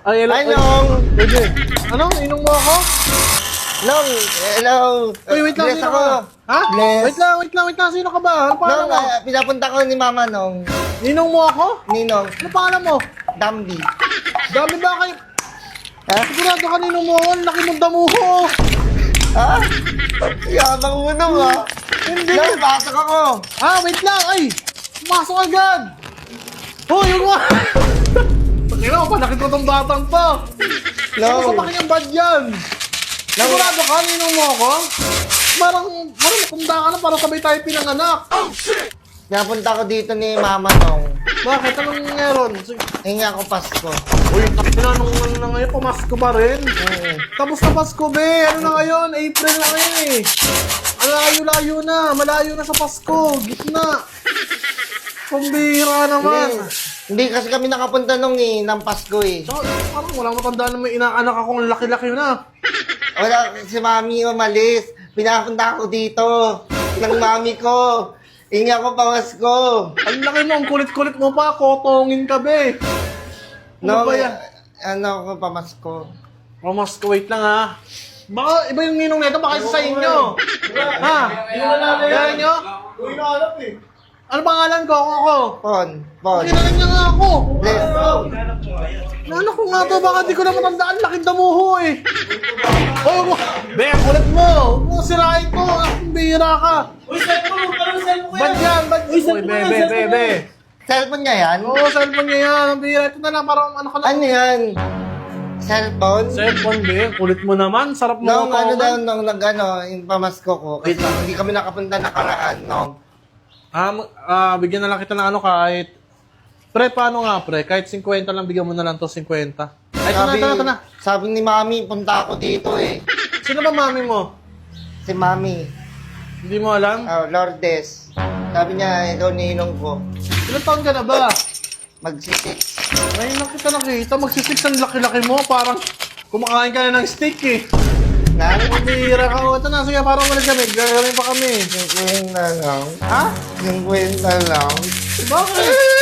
Ay, hello. Ay, Nong. Pwede. Ano? Inong mo ako? Nong, hello. Uy, wait lang. Bless Sino ako. ka? Ha? Bless. Wait lang, wait lang, wait lang. Sino ka ba? Ano pangalan Nong, mo? ah, pinapunta ko ni Mama Nong. Ninong mo ako? Ninong, Ano pangalan mo? Dambi. Dami ba kayo? Ha? Sigurado ka ninong mo ako. Ang laki mong damuho. Ha? Yabang mo nung ha. Hindi. Nong, pasok ako. Ah, wait lang. Ay, pumasok agad. Hoy. Pakina mo, panakit ko tong batang to. Ano sa Nong, pakinang bad yan? Sigurado ka, ninong mo ako? Parang, parang matanda ka na para sabay tayo pinanganak. pinapunta ko dito ni Mama Nong. Bakit? Anong meron? Hingi ako Pasko. Uy, takina nung ano na ngayon, pumasko pa rin. Oo. Tapos na Pasko, be. Ano na ngayon? April na ngayon eh. Ang layo-layo na. Malayo na sa Pasko. Gitna. Pambihira naman. Hindi, hindi kasi kami nakapunta nung eh, ng Pasko eh. Tsaka, parang walang matandaan na may inaanak akong laki-laki na. Wala, si Mami umalis. Pinapunta ako dito. Ng Mami ko. Hingi ako Pasko. Ang laki mo, ang kulit-kulit mo pa. Kotongin ka, be. Ano ba yan? ano ako pamasko. Pamasko, wait lang ha. Baka iba yung ninong nito, baka isa sa inyo. Ha? Kaya nyo? Ano pangalan ko? Ako ako. Pon, Pon. Kinalan niya nga ako. Bless. Ano ko nga to? Baka di ko na matandaan. Laking damuho eh. Oh, be, ang kulit mo. Huwag mo sirain ko. Ang bihira ka. Uy, cellphone mo! Parang cellphone Ba't yan? Ba't? Uy, Uy, cellphone be, yan, be, be, cellphone be. yan. Cellphone niya yan? Oo, cellphone niya yan. Ang bihira. Ito na lang. Parang ano ka lang. Ano yan? Cellphone? Cellphone, be. Kulit mo naman. Sarap mo. Nung ano ko. daw, nung nag ano, yung pamasko ko. Kasi hindi kami nakapunta nakaraan, nung. Mag- ah, bigyan na lang kita ng ano kahit... Pre, paano nga pre? Kahit 50 lang, bigyan mo na lang to 50. Ay, ito na, ito na, ito na. sabi ni Mami, punta ako dito eh. Sino ba mami mo? Si Mami, Hindi mo alam? oh, Lourdes. Sabi niya, ikaw ninong ko. Ilang taon ka na ba? Magsisix. Ngayon lang kita nakita, magsisix ang laki-laki mo. Parang kumakain ka na ng steak eh. Nang, Ang bihira ka. O, Ito na, sige, parang ulit kami. Gagawin pa kami. yung kwenta lang. Ha? Yung kwenta lang. Bakit?